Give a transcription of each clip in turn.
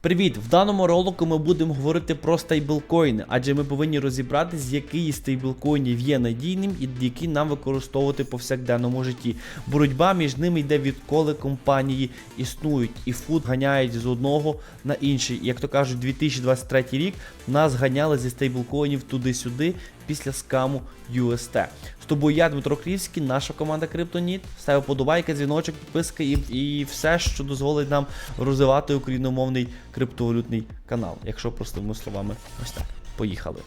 Привіт! В даному ролику ми будемо говорити про стейблкоїни, адже ми повинні розібратись, який із стейблкоїнів є надійним і який нам використовувати по повсякденному житті. Боротьба між ними йде відколи компанії існують, і фуд ганяють з одного на інший. Як то кажуть, 2023 рік нас ганяли зі стейблкоїнів туди-сюди після скаму UST. З тобою я, Дмитро Крівський, наша команда Криптоніт. Ставив подобайки, дзвіночок, підписка і, і все, що дозволить нам розвивати україномовний криптовалютний канал. Якщо простими словами, ось так. Поїхали.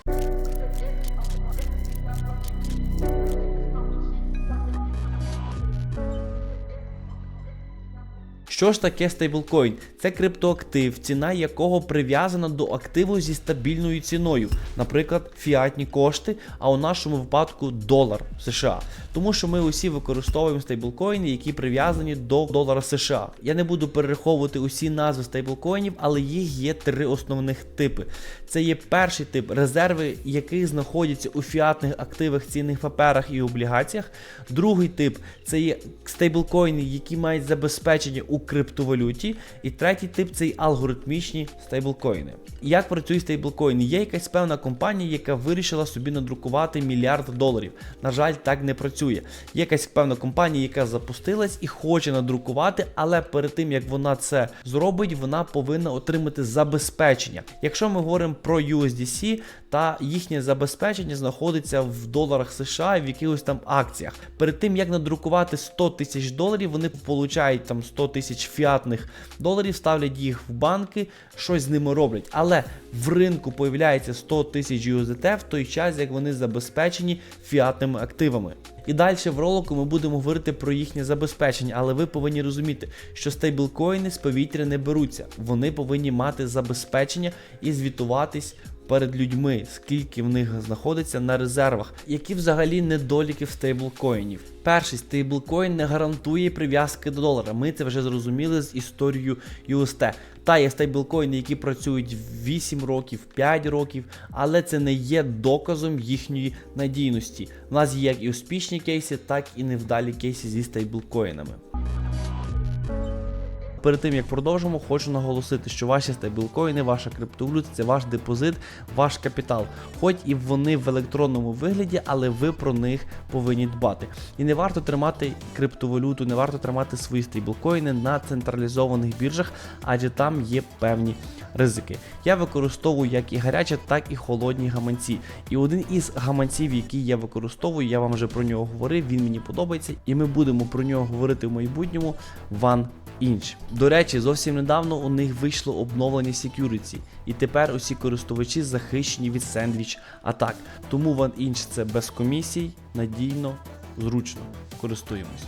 Що ж таке стейблкоін? Це криптоактив, ціна якого прив'язана до активу зі стабільною ціною, наприклад, фіатні кошти, а у нашому випадку долар США. Тому що ми усі використовуємо стейблкоїни, які прив'язані до долара США. Я не буду перераховувати усі назви стейблкоїнів, але їх є три основних типи. Це є перший тип, резерви яких знаходяться у фіатних активах, цінних паперах і облігаціях. Другий тип це є стейблкоїни, які мають забезпечення у криптовалюті. І третій тип це алгоритмічні стейблкоїни. Як працюють стейблкоїни? Є якась певна компанія, яка вирішила собі надрукувати мільярд доларів. На жаль, так не працює. Є якась певна компанія, яка запустилась і хоче надрукувати, але перед тим як вона це зробить, вона повинна отримати забезпечення. Якщо ми говоримо про USDC, та їхнє забезпечення знаходиться в доларах США і в якихось там акціях. Перед тим як надрукувати 100 тисяч доларів, вони получають там 100 тисяч фіатних доларів, ставлять їх в банки, щось з ними роблять. Але в ринку появляється 100 тисяч USDT в той час, як вони забезпечені фіатними активами. І далі в ролику ми будемо говорити про їхнє забезпечення, але ви повинні розуміти, що стейблкоїни з повітря не беруться. Вони повинні мати забезпечення і звітуватись перед людьми, скільки в них знаходиться на резервах, які взагалі недоліки в стейблкоїнів. Перший стейблкоін не гарантує прив'язки до долара. Ми це вже зрозуміли з історією UST. Та є стейблкоїни, які працюють 8 років, 5 років, але це не є доказом їхньої надійності. У нас є як і успішні кейси, так і невдалі кейси зі стейблкоїнами. Перед тим як продовжимо, хочу наголосити, що ваші стейблкоїни, ваша криптовалюта це ваш депозит, ваш капітал. Хоч і вони в електронному вигляді, але ви про них повинні дбати. І не варто тримати криптовалюту, не варто тримати свої стейблкоїни на централізованих біржах, адже там є певні ризики. Я використовую як і гарячі, так і холодні гаманці. І один із гаманців, який я використовую, я вам вже про нього говорив, він мені подобається, і ми будемо про нього говорити в майбутньому. One Inch. До речі, зовсім недавно у них вийшло обновлення security, і тепер усі користувачі захищені від сендвіч атак. Тому OneInch це без комісій, надійно, зручно. Користуємось.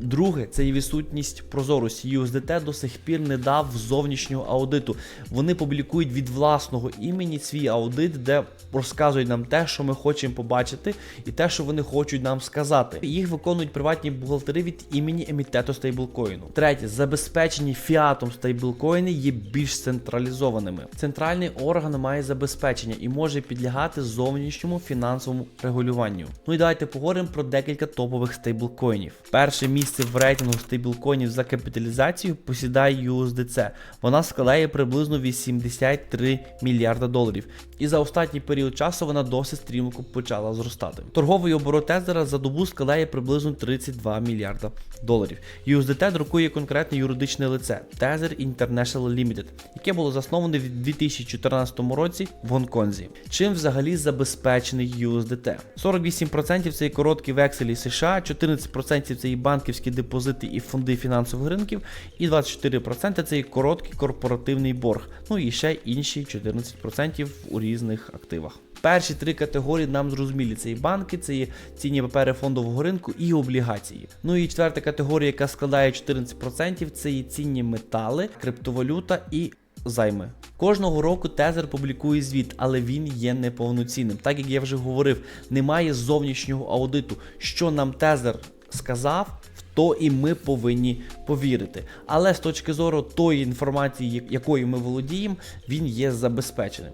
Друге, це і відсутність прозорості. USDT до сих пір не дав зовнішнього аудиту. Вони публікують від власного імені свій аудит, де розказують нам те, що ми хочемо побачити, і те, що вони хочуть нам сказати. Їх виконують приватні бухгалтери від імені емітету стейблкоїну. Третє, забезпечені фіатом стейблкоїни є більш централізованими. Центральний орган має забезпечення і може підлягати зовнішньому фінансовому регулюванню. Ну і давайте поговоримо про декілька топових стейблкоїнів. Перше місце в рейтингу стейблкоїнів за капіталізацію посідає USDC. Вона складає приблизно 83 мільярда доларів. І за останній період часу вона досить стрімко почала зростати. Торговий оборот Тезера за добу складає приблизно 32 мільярда доларів. USDT друкує конкретне юридичне лице Tether International Limited, яке було засноване в 2014 році в Гонконзі. Чим взагалі забезпечений USDT? 48% це і короткі векселі США, 14% це і банківські депозити і фонди фінансових ринків, і 24% це і короткий корпоративний борг. Ну і ще інші 14% у різних активах. Перші три категорії нам зрозумілі: це і банки, це і цінні папери фондового ринку і облігації. Ну і четверта категорія, яка складає 14%, це і цінні метали, криптовалюта і займи. Кожного року Тезер публікує звіт, але він є неповноцінним. Так як я вже говорив, немає зовнішнього аудиту. Що нам Тезер сказав, в то і ми повинні повірити. Але з точки зору тої інформації, якою ми володіємо, він є забезпеченим.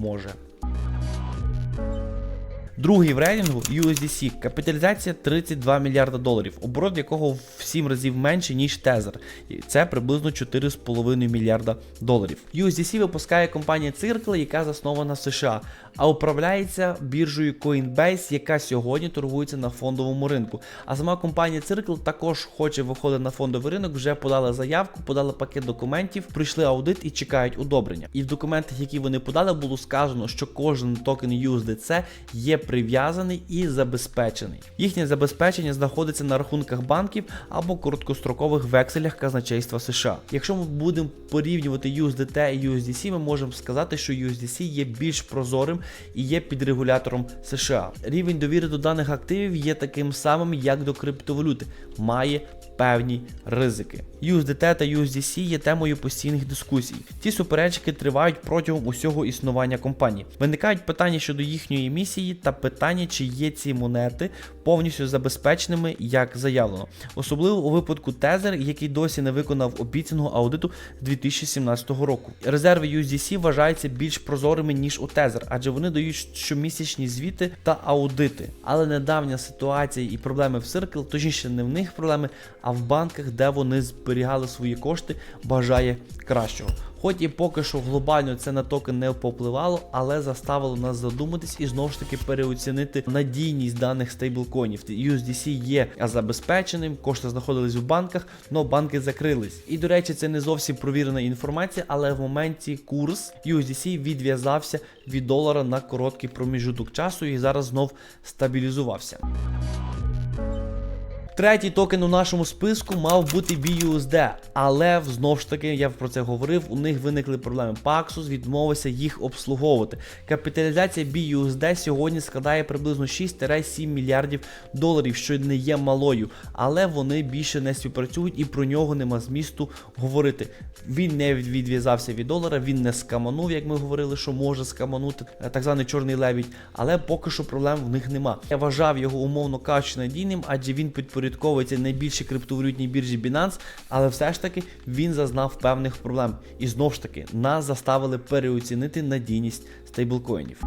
Може. Другий в рейтингу USDC, капіталізація 32 мільярда доларів, оборот якого в 7 разів менше, ніж. І Це приблизно 4,5 мільярда доларів. USDC випускає компанія Circle, яка заснована в США, а управляється біржею Coinbase, яка сьогодні торгується на фондовому ринку. А сама компанія Circle також хоче виходити на фондовий ринок, вже подали заявку, подали пакет документів, пройшли аудит і чекають одобрення. І в документах, які вони подали, було сказано, що кожен токен USDC є прив'язаний і забезпечений. Їхнє забезпечення знаходиться на рахунках банків або короткострокових векселях казначейства США. Якщо ми будемо порівнювати USDT і USDC, ми можемо сказати, що USDC є більш прозорим і є під регулятором США. Рівень довіри до даних активів є таким самим, як до криптовалюти, має певні ризики. USDT та USDC є темою постійних дискусій. Ці суперечки тривають протягом усього існування компанії. Виникають питання щодо їхньої місії та питання, чи є ці монети повністю забезпеченими, як заявлено, особливо у випадку Tether, який досі не виконав обіцяного аудиту з 2017 року. Резерви USDC вважаються більш прозорими ніж у Tether, адже вони дають щомісячні звіти та аудити. Але недавня ситуація і проблеми в Circle, точніше не в них проблеми, а в банках, де вони зберігали свої кошти, бажає кращого. Хоч і поки що глобально це на токен не попливало, але заставило нас задуматись і знову ж таки переоцінити надійність даних стейблкоїнів. USDC є забезпеченим, кошти знаходились в банках, але банки закрились. І до речі, це не зовсім провірена інформація, але в моменті курс USDC відв'язався від долара на короткий проміжуток часу і зараз знов стабілізувався. Третій токен у нашому списку мав бути BUSD, але знову ж таки, я про це говорив, у них виникли проблеми. Paxos відмовився їх обслуговувати. Капіталізація BUSD сьогодні складає приблизно 6-7 мільярдів доларів, що не є малою, але вони більше не співпрацюють і про нього нема змісту говорити. Він не відв'язався від долара, він не скаманув, як ми говорили, що може скаманути е, так званий чорний лебідь, але поки що проблем в них нема. Я вважав його умовно кажучи надійним, адже він підпорядковується найбільшій криптовалютній біржі Binance, але все ж таки він зазнав певних проблем. І знову ж таки нас заставили переоцінити надійність стейблкоїнів.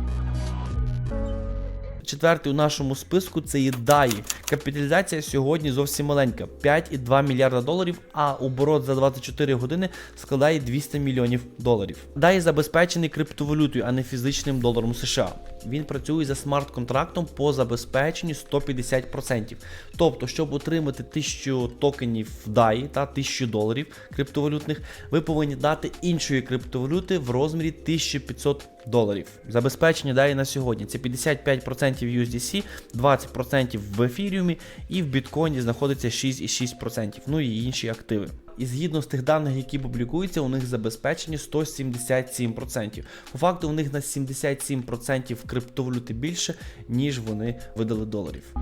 Четвертий у нашому списку це є DAI. Капіталізація сьогодні зовсім маленька 5,2 мільярда доларів, а оборот за 24 години складає 200 мільйонів доларів. DAI забезпечений криптовалютою, а не фізичним доларом США. Він працює за смарт-контрактом по забезпеченню 150%. Тобто, щоб отримати 1000 токенів DAI та 1000 доларів криптовалютних, ви повинні дати іншої криптовалюти в розмірі 1500 доларів. Забезпечення DAI на сьогодні це 55% USDC, 20% в ефіріумі і в біткоїні знаходиться 6,6%, ну і інші активи. І згідно з тих даних, які публікуються, у них забезпечені 177%. По факту, у них на 77% криптовалюти більше, ніж вони видали доларів.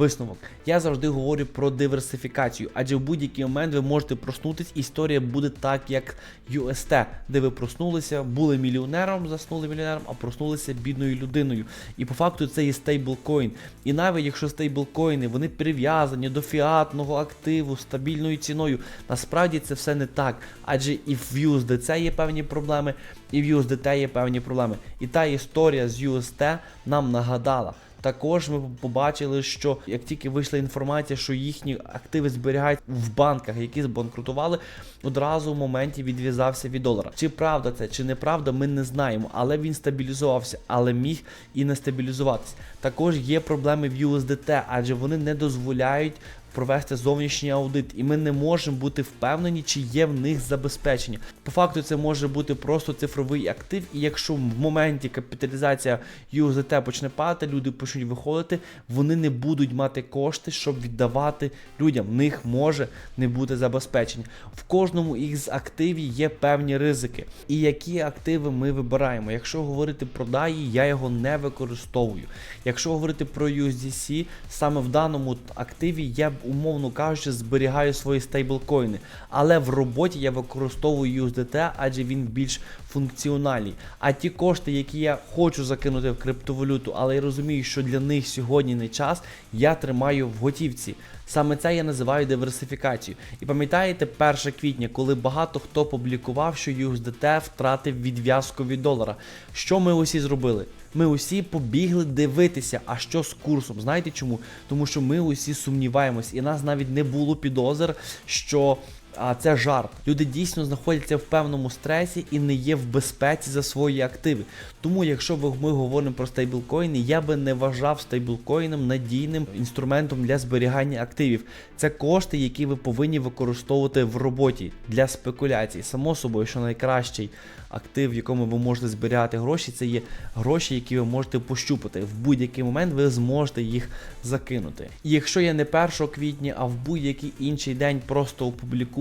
Висновок. Я завжди говорю про диверсифікацію, адже в будь-який момент ви можете проснутись, історія буде так, як UST, де ви проснулися, були мільйонером, заснули мільйонером, а проснулися бідною людиною. І по факту це є стейблкоін. І навіть якщо стейблкоїни вони прив'язані до фіатного активу стабільною ціною, насправді це все не так. Адже і в USDC є певні проблеми, і в USDT є певні проблеми. І та історія з UST нам нагадала. Також ми побачили, що як тільки вийшла інформація, що їхні активи зберігають в банках, які збанкрутували, одразу в моменті відв'язався від долара. Чи правда це, чи неправда, ми не знаємо, але він стабілізувався, але міг і не стабілізуватися. Також є проблеми в USDT, адже вони не дозволяють. Провести зовнішній аудит, і ми не можемо бути впевнені, чи є в них забезпечення. По факту, це може бути просто цифровий актив, і якщо в моменті капіталізація USDT почне падати, люди почнуть виходити, вони не будуть мати кошти, щоб віддавати людям. В них може не бути забезпечення. В кожному із активів є певні ризики. І які активи ми вибираємо. Якщо говорити про DAI, я його не використовую. Якщо говорити про USDC, саме в даному активі я умовно кажучи, зберігаю свої стейблкоїни. Але в роботі я використовую USDT, адже він більш функціональний. А ті кошти, які я хочу закинути в криптовалюту, але я розумію, що для них сьогодні не час, я тримаю в готівці. Саме це я називаю диверсифікацією. І пам'ятаєте 1 квітня, коли багато хто публікував, що USDT втратив відв'язку від долара. Що ми усі зробили? Ми усі побігли дивитися, а що з курсом. Знаєте чому? Тому що ми усі сумніваємось, і нас навіть не було підозр, що. А це жарт. Люди дійсно знаходяться в певному стресі і не є в безпеці за свої активи. Тому, якщо ми говоримо про стейблкоїни, я би не вважав стейблкоїном надійним інструментом для зберігання активів. Це кошти, які ви повинні використовувати в роботі для спекуляцій. Само собою, що найкращий актив, в якому ви можете зберігати гроші, це є гроші, які ви можете пощупати. В будь-який момент ви зможете їх закинути. І якщо я не 1 квітня, а в будь-який інший день просто опублікую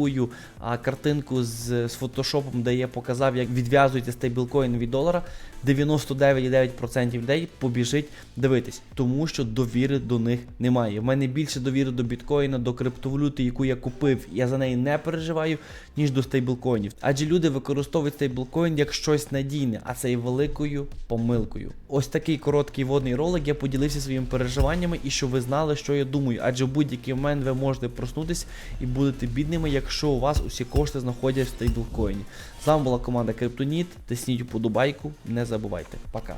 а, картинку з, з фотошопом, де я показав, як відв'язується стейблкоін від долара, 99,9% людей побіжить дивитись, тому що довіри до них немає. В мене більше довіри до біткоїна, до криптовалюти, яку я купив, я за неї не переживаю, ніж до стейблкоїнів. Адже люди використовують стейблкоін як щось надійне, а це є великою помилкою. Ось такий короткий водний ролик. Я поділився своїми переживаннями і щоб ви знали, що я думаю. Адже в будь-який момент ви можете проснутися і будете бідними, якщо у вас усі кошти знаходяться в стейблкоїні. З вами була команда Криптоніт. Тисніть уподобайку, не забувайте. Пока.